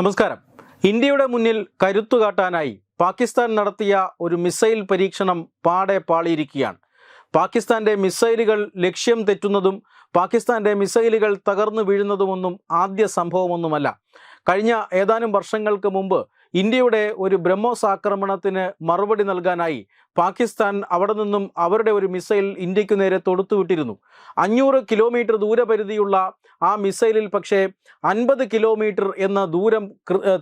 നമസ്കാരം. ഇന്ത്യയുടെ മുന്നിൽ കരുത്തു കാട്ടാനായി പാകിസ്ഥാൻ നടത്തിയ ഒരു മിസൈൽ പരീക്ഷണം പാടെ പാളിയിരിക്കുകയാണ്. പാകിസ്ഥാന്റെ മിസൈലുകൾ ലക്ഷ്യം തെറ്റുന്നതും പാകിസ്ഥാന്റെ മിസൈലുകൾ തകർന്നു വീഴുന്നതുമൊന്നും ആദ്യ സംഭവമൊന്നുമല്ല. കഴിഞ്ഞ ഏതാനും വർഷങ്ങൾക്ക് മുമ്പ് ഇന്ത്യയുടെ ഒരു ബ്രഹ്മോസ് ആക്രമണത്തിന് മറുപടി നൽകാനായി പാകിസ്ഥാൻ അവിടെ നിന്നും അവരുടെ ഒരു മിസൈൽ ഇന്ത്യയ്ക്ക് നേരെ തൊടുത്തുവിട്ടിരുന്നു. അഞ്ഞൂറ് കിലോമീറ്റർ ദൂരപരിധിയുള്ള ആ മിസൈലിൽ പക്ഷേ അൻപത് കിലോമീറ്റർ എന്ന ദൂരം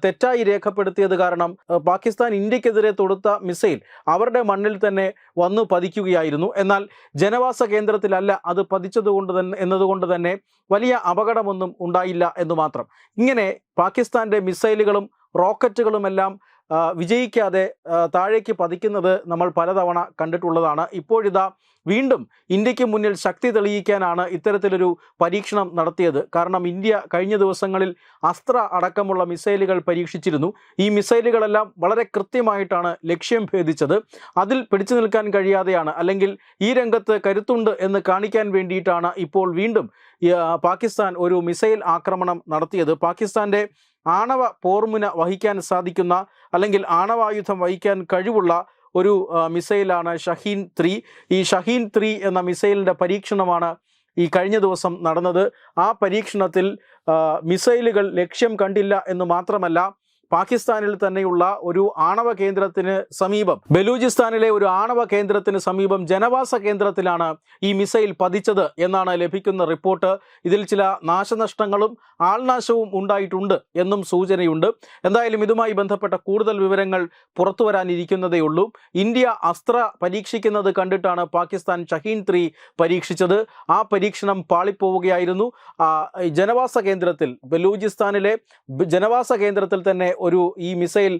തെറ്റായി രേഖപ്പെടുത്തിയത് കാരണം പാകിസ്ഥാൻ ഇന്ത്യക്കെതിരെ തൊടുത്ത മിസൈൽ അവരുടെ മണ്ണിൽ തന്നെ വന്നു പതിക്കുകയായിരുന്നു. എന്നാൽ ജനവാസ കേന്ദ്രത്തിലല്ല അത് പതിച്ചതുകൊണ്ട് തന്നെ എന്നതുകൊണ്ട് തന്നെ വലിയ അപകടമൊന്നും ഉണ്ടായില്ല എന്ന് മാത്രം. ഇങ്ങനെ പാകിസ്ഥാന്റെ മിസൈലുകളും റോക്കറ്റുകളുമെല്ലാം വിജയിക്കാതെ താഴേക്ക് പതിക്കുന്നത് നമ്മൾ പലതവണ കണ്ടിട്ടുള്ളതാണ്. ഇപ്പോഴിതാ വീണ്ടും ഇന്ത്യയ്ക്ക് മുന്നിൽ ശക്തി തെളിയിക്കാനാണ് ഇത്തരത്തിലൊരു പരീക്ഷണം നടത്തിയത്. കാരണം ഇന്ത്യ കഴിഞ്ഞ ദിവസങ്ങളിൽ അസ്ത്ര അടക്കമുള്ള മിസൈലുകൾ പരീക്ഷിച്ചിരുന്നു. ഈ മിസൈലുകളെല്ലാം വളരെ കൃത്യമായിട്ടാണ് ലക്ഷ്യം ഭേദിച്ചത്. അതിൽ പിടിച്ചു നിൽക്കാൻ കഴിയാതെയാണ് അല്ലെങ്കിൽ ഈ രംഗത്ത് കരുത്തുണ്ട് എന്ന് കാണിക്കാൻ വേണ്ടിയിട്ടാണ് ഇപ്പോൾ വീണ്ടും പാകിസ്ഥാൻ ഒരു മിസൈൽ ആക്രമണം നടത്തിയത്. പാകിസ്ഥാന്റെ ആണവ പോർമുന വഹിക്കാൻ സാധിക്കുന്ന അല്ലെങ്കിൽ ആണവായുധം വഹിക്കാൻ കഴിവുള്ള ഒരു മിസൈലാണ് ഷഹീൻ ത്രീ. ഈ ഷഹീൻ ത്രീ എന്ന മിസൈലിന്റെ പരീക്ഷണമാണ് ഈ കഴിഞ്ഞ ദിവസം നടന്നത്. ആ പരീക്ഷണത്തിൽ മിസൈലുകൾ ലക്ഷ്യം കണ്ടില്ല എന്ന് മാത്രമല്ല പാകിസ്ഥാനിൽ തന്നെയുള്ള ഒരു ആണവ കേന്ദ്രത്തിന് സമീപം ബലൂചിസ്ഥാനിലെ ഒരു ആണവ കേന്ദ്രത്തിന് സമീപം ജനവാസ കേന്ദ്രത്തിലാണ് ഈ മിസൈൽ പതിച്ചത് എന്നാണ് ലഭിക്കുന്ന റിപ്പോർട്ട്. ഇതിൽ ചില നാശനഷ്ടങ്ങളും ആൾനാശവും ഉണ്ടായിട്ടുണ്ട് എന്നും സൂചനയുണ്ട്. എന്തായാലും ഇതുമായി ബന്ധപ്പെട്ട കൂടുതൽ വിവരങ്ങൾ പുറത്തു വരാനിരിക്കുന്നതേ ഉള്ളൂ. ഇന്ത്യ അസ്ത്ര പരീക്ഷിക്കുന്നത് കണ്ടിട്ടാണ് പാകിസ്ഥാൻ ഷഹീൻ ത്രീ പരീക്ഷിച്ചത്. ആ പരീക്ഷണം പാളിപ്പോവുകയായിരുന്നു. ജനവാസ കേന്ദ്രത്തിൽ ബലൂചിസ്ഥാനിലെ ജനവാസ കേന്ദ്രത്തിൽ തന്നെ ഒരു ഈ മിസൈൽ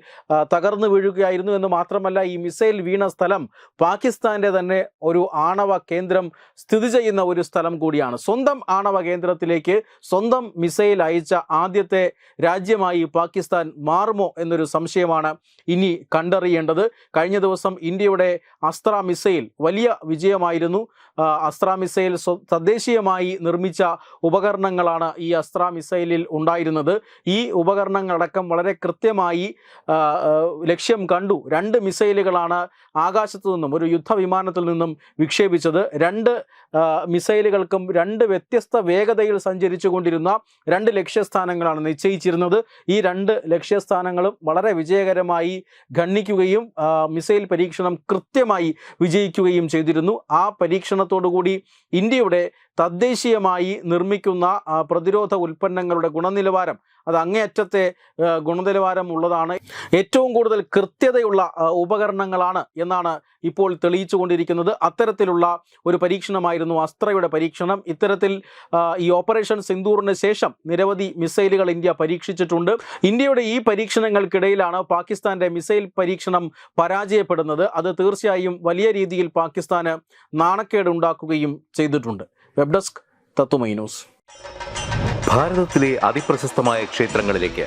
തകർന്നു വീഴുകയായിരുന്നു എന്ന് മാത്രമല്ല ഈ മിസൈൽ വീണ സ്ഥലം പാകിസ്ഥാന്റെ തന്നെ ഒരു ആണവ കേന്ദ്രം സ്ഥിതി ചെയ്യുന്ന ഒരു സ്ഥലം കൂടിയാണ്. സ്വന്തം ആണവ കേന്ദ്രത്തിലേക്ക് സ്വന്തം മിസൈൽ അയച്ച ആദ്യത്തെ രാജ്യമായി പാകിസ്ഥാൻ മാറുമോ എന്നൊരു സംശയമാണ് ഇനി കണ്ടറിയേണ്ടത്. കഴിഞ്ഞ ദിവസം ഇന്ത്യയുടെ അസ്ത്ര മിസൈൽ വലിയ വിജയമായിരുന്നു. അസ്ത്ര മിസൈൽ തദ്ദേശീയമായി നിർമ്മിച്ച ഉപകരണങ്ങളാണ് ഈ അസ്ത്ര മിസൈലിൽ ഉണ്ടായിരുന്നത്. ഈ ഉപകരണങ്ങളടക്കം വളരെ കൃത്യമായി ലക്ഷ്യം കണ്ടു. രണ്ട് മിസൈലുകളാണ് ആകാശത്തു നിന്നും ഒരു യുദ്ധവിമാനത്തിൽ നിന്നും വിക്ഷേപിച്ചത്. രണ്ട് മിസൈലുകൾക്കും രണ്ട് വ്യത്യസ്ത വേഗതയിൽ സഞ്ചരിച്ചു കൊണ്ടിരുന്ന രണ്ട് ലക്ഷ്യസ്ഥാനങ്ങളാണ് നിശ്ചയിച്ചിരുന്നത്. ഈ രണ്ട് ലക്ഷ്യസ്ഥാനങ്ങളും വളരെ വിജയകരമായി ഖണ്ഡിക്കുകയും മിസൈൽ പരീക്ഷണം കൃത്യമായി വിജയിക്കുകയും ചെയ്തിരുന്നു. ആ പരീക്ഷണത്തോടുകൂടി ഇന്ത്യയുടെ തദ്ദേശീയമായി നിർമ്മിക്കുന്ന പ്രതിരോധ ഉൽപ്പന്നങ്ങളുടെ ഗുണനിലവാരം അത് അങ്ങേയറ്റത്തെ ആ, ഗുണനിലവാരം ഉള്ളതാണ് ഏറ്റവും കൂടുതൽ കൃത്യതയുള്ള ഉപകരണങ്ങളാണ് എന്നാണ് ഇപ്പോൾ തെളിയിച്ചുകൊണ്ടിരിക്കുന്നത്. അത്തരത്തിലുള്ള ഒരു പരീക്ഷണമായിരുന്നു അസ്ത്രയുടെ പരീക്ഷണം. ഇത്തരത്തിൽ ഈ ഓപ്പറേഷൻ സിന്ദൂറിന് ശേഷം നിരവധി മിസൈലുകൾ ഇന്ത്യ പരീക്ഷിച്ചിട്ടുണ്ട്. ഇന്ത്യയുടെ ഈ പരീക്ഷണങ്ങൾക്കിടയിലാണ് പാകിസ്ഥാന്റെ മിസൈൽ പരീക്ഷണം പരാജയപ്പെടുന്നത്. അത് തീർച്ചയായും വലിയ രീതിയിൽ പാകിസ്ഥാന് നാണക്കേടുണ്ടാക്കുകയും ചെയ്തിട്ടുണ്ട്. Web desk Tatwamayi news. ഭാരതത്തിലെ അതിപ്രശസ്തമായ ക്ഷേത്രങ്ങളിലേക്ക്